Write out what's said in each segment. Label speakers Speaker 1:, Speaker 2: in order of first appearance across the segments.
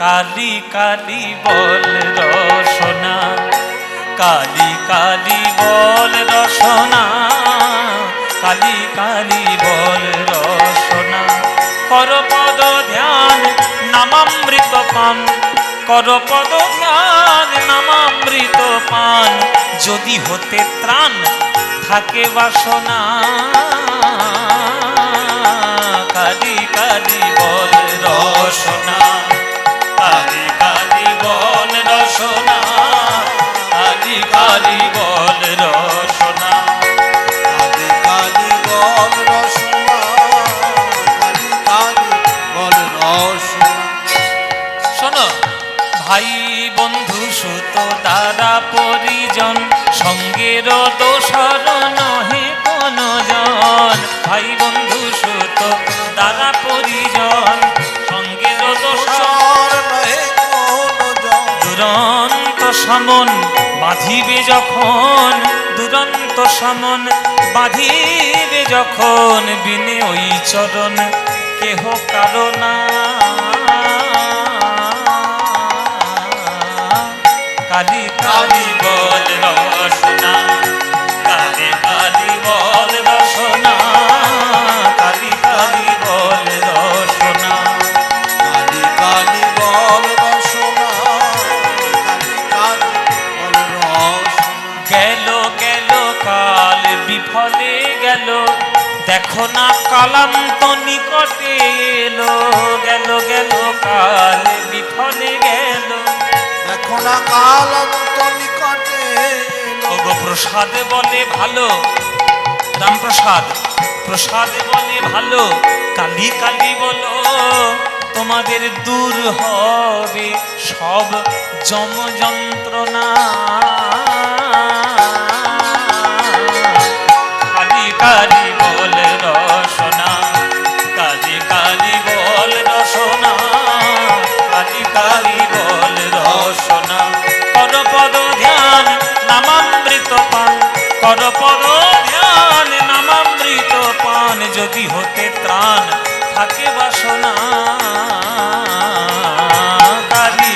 Speaker 1: কালি কালি বল রসনা, কালি কালি বল রসনা, কালি কালি বল রসনা। কর পদ ধ্যান নামামৃত পান, কর পদ ধ্যান নামামৃত পান, যদি হতে ত্রাণ থাকে বাসনা। রসনা কালি কালি বল রসনা কালি কালি বল রসনা
Speaker 2: কালি কালি বল
Speaker 1: ভাই বন্ধু সুতো তারা পরিজন সমন বাঁধিবে যখন দুরন্ত সমন বাঁধিবে যখন বিনে ওই চরণ কেহ কারণা কালি কালি বিফলে গেল। দেখো না কালাম তো নিকটে এলো গেল গেল কাল বিফলে গেল।
Speaker 2: দেখো না কাল অন্ত নিকটে এলো।
Speaker 1: প্রসাদ বলে ভালো। রামপ্রসাদ প্রসাদ বলে ভালো। কালি কালি বলো তোমাদের দূর হবে সব যম যন্ত্রণা। অমৃত পান। কর পর ধ্যান, নামামৃত পান, যদি হতে ত্রাণ, থাকে বাসনা। কালী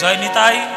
Speaker 1: জয় নিতাই।